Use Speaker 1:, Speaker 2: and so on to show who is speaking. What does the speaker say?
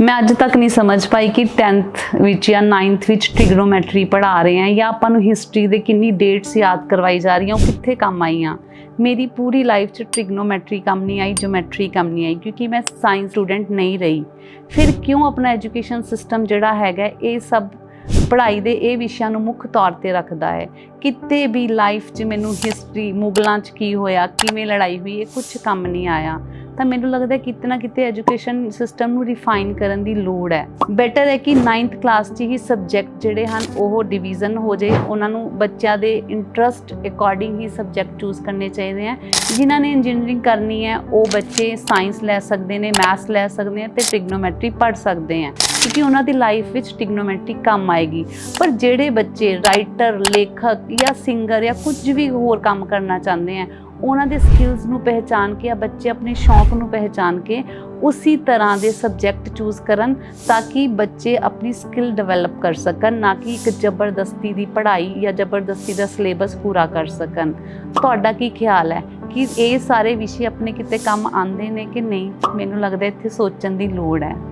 Speaker 1: ਮੈਂ ਅੱਜ ਤੱਕ ਨਹੀਂ ਸਮਝ ਪਾਈ ਕਿ 10th ਵਿੱਚ ਜਾਂ 9th ਵਿੱਚ ਟ੍ਰਿਗਨੋਮੈਟਰੀ ਪੜ੍ਹਾ ਰਹੇ ਆ ਜਾਂ ਆਪਾਂ ਨੂੰ ਹਿਸਟਰੀ ਦੇ ਕਿੰਨੀ ਡੇਟਸ ਯਾਦ ਕਰਵਾਈ ਜਾ ਰਹੀਆਂ, ਉਹ ਕਿੱਥੇ ਕੰਮ ਆਈਆਂ। ਮੇਰੀ ਪੂਰੀ ਲਾਈਫ 'ਚ ਟ੍ਰਿਗਨੋਮੈਟਰੀ ਕੰਮ ਨਹੀਂ ਆਈ ਜਿਓਮੈਟਰੀ ਕੰਮ ਨਹੀਂ ਆਈ, ਕਿਉਂਕਿ ਮੈਂ ਸਾਇੰਸ ਸਟੂਡੈਂਟ ਨਹੀਂ ਰਹੀ। ਫਿਰ ਕਿਉਂ ਆਪਣਾ ਐਜੂਕੇਸ਼ਨ ਸਿਸਟਮ ਜਿਹੜਾ ਹੈਗਾ, ਇਹ ਸਭ ਪੜ੍ਹਾਈ ਦੇ ਇਹ ਵਿਸ਼ਿਆਂ ਨੂੰ ਮੁੱਖ ਤੌਰ ਤੇ ਰੱਖਦਾ ਹੈ? ਕਿਤੇ ਵੀ ਲਾਈਫ 'ਚ ਮੈਨੂੰ ਹਿਸਟਰੀ ਮੁਗਲਾਂ 'ਚ ਕੀ ਹੋਇਆ, ਕਿਵੇਂ ਲੜਾਈ ਹੋਈ, ਇਹ ਕੁਝ ਕੰਮ ਨਹੀਂ ਆਇਆ। ਤਾਂ ਮੈਨੂੰ ਲੱਗਦਾ ਕਿਤੇ ਨਾ ਕਿਤੇ ਐਜੂਕੇਸ਼ਨ ਸਿਸਟਮ ਨੂੰ ਰਿਫਾਈਨ ਕਰਨ ਦੀ ਲੋੜ ਹੈ। ਬੈਟਰ ਹੈ ਕਿ 9th ਕਲਾਸ 'ਚ ਹੀ ਸਬਜੈਕਟ ਜਿਹੜੇ ਹਨ, ਉਹ ਡਿਵੀਜ਼ਨ ਹੋ ਜਾਏ। ਉਹਨਾਂ ਨੂੰ ਬੱਚਿਆਂ ਦੇ ਇੰਟਰਸਟ ਅਕੋਰਡਿੰਗ ਹੀ ਸਬਜੈਕਟ ਚੂਜ਼ ਕਰਨੇ ਚਾਹੀਦੇ ਆ ਜਿਨ੍ਹਾਂ ਨੇ ਇੰਜੀਨੀਅਰਿੰਗ ਕਰਨੀ ਹੈ, ਉਹ ਬੱਚੇ ਸਾਇੰਸ ਲੈ ਸਕਦੇ ਨੇ ਮੈਥਸ ਲੈ ਸਕਦੇ ਆ ਤੇ ਟ੍ਰਿਗਨੋਮੈਟਰੀ ਪੜ੍ਹ ਸਕਦੇ ਆ ਕਿਉਂਕਿ ਉਹਨਾਂ ਦੀ ਲਾਈਫ ਵਿੱਚ ਟ੍ਰਿਗਨੋਮੈਟਰੀ ਕੰਮ ਆਏਗੀ। ਪਰ ਜਿਹੜੇ ਬੱਚੇ ਰਾਈਟਰ ਲੇਖਕ ਜਾਂ ਸਿੰਗਰ ਜਾਂ ਕੁਝ ਵੀ ਹੋਰ ਕੰਮ ਕਰਨਾ ਚਾਹੁੰਦੇ ਆ ਉਹਨਾਂ ਦੇ ਸਕਿੱਲਸ ਨੂੰ ਪਹਿਚਾਨ ਕੇ ਜਾਂ ਬੱਚੇ ਆਪਣੇ ਸ਼ੌਂਕ ਸ਼ੌਂਕ ਨੂੰ ਪਹਿਚਾਨ ਕੇ ਉਸੇ ਤਰ੍ਹਾਂ ਦੇ ਸਬਜੈਕਟ ਚੂਜ਼ ਕਰਨ ਤਾਂ ਕਿ ਬੱਚੇ ਆਪਣੀ ਸਕਿੱਲ ਡਿਵੈਲਪ ਕਰ ਸਕਣ, ਨਾ ਕਿ ਇੱਕ ਜ਼ਬਰਦਸਤੀ ਦੀ ਪੜ੍ਹਾਈ ਜਾਂ ਜ਼ਬਰਦਸਤੀ ਦਾ ਸਿਲੇਬਸ ਪੂਰਾ ਕਰ ਸਕਣ। ਤੁਹਾਡਾ ਕੀ ਖਿਆਲ ਹੈ? ਕਿ ਇਹ ਸਾਰੇ ਵਿਸ਼ੇ ਆਪਣੇ ਕਿਤੇ ਕੰਮ ਆਉਂਦੇ ਨੇ ਕਿ ਨਹੀਂ? ਮੈਨੂੰ ਲੱਗਦਾ ਇੱਥੇ ਸੋਚਣ ਦੀ ਲੋੜ ਹੈ।